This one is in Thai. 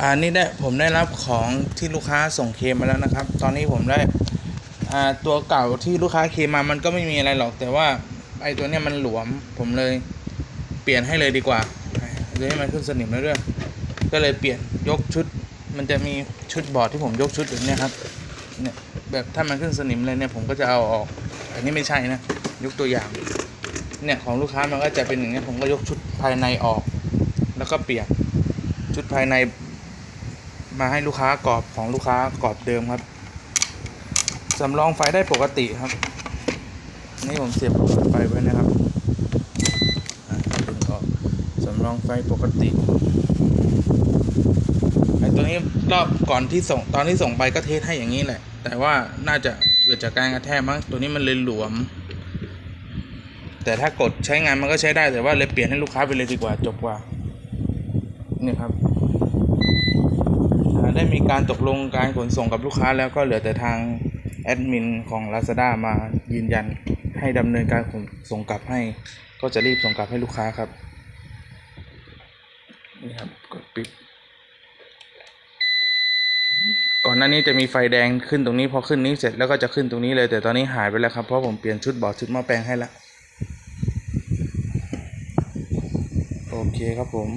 อ่านี่ได้ผมได้รับของที่ลูกค้าส่งเคมมาแล้วนะครับ ตอนนี้ผมได้อ่าตัวเก่าที่ลูกค้าเคมมามันก็ไม่มีอะไรหรอก แต่ว่าไอตัวเนี้ยมันหลวม ผมเลยเปลี่ยนให้เลยดีกว่าเลยให้มันขึ้นสนิมแล้วด้วยก็เลยเปลี่ยนยกชุด มันจะมีชุดบอร์ดที่ผมยกชุดแบบเนี้ยครับเนี่ยแบบถ้ามันขึ้นสนิมเลยเนี่ยผมก็จะเอาออก อันนี้ไม่ใช่นะยกตัวอย่าง เนี่ยของลูกค้ามันก็จะเป็นอย่างนี้ผมก็ยกชุดภายในออก แล้วก็เปลี่ยนชุดภายใน มาให้ลูกค้ากรอบของลูกค้ากรอบเดิมครับสำรองไฟได้ปกติครับ นี่ผมเสียบไฟไว้นะครับดึงออกสำรองไฟปกติไอ้ตัวนี้รอบก่อนที่ส่งตอนที่ส่งไปก็เทสให้อย่างนี้แหละ แต่ว่าน่าจะเกิดจากการกระแทกมั้งตัวนี้มันเลยหลวม แต่ถ้ากดใช้งานมันก็ใช้ได้แต่ว่าเลยเปลี่ยนให้ลูกค้าไปเลยดีกว่าจบกว่านี่ครับ การตกลงการขนส่งกับลูกค้าแล้วก็เหลือแต่ทางแอดมินของ Lazada มายืนยันให้ดำเนินการขนส่งกลับให้ ก็จะรีบส่งกลับให้ลูกค้าครับนี่ครับกดปิด ก่อนหน้านี้จะมีไฟแดงขึ้นตรงนี้พอขึ้นนี้เสร็จแล้วก็จะขึ้นตรงนี้เลยแต่ตอนนี้หายไปแล้วครับเพราะผมเปลี่ยนชุดบอร์ดชุดหม้อแปลงให้แล้วโอเคครับผม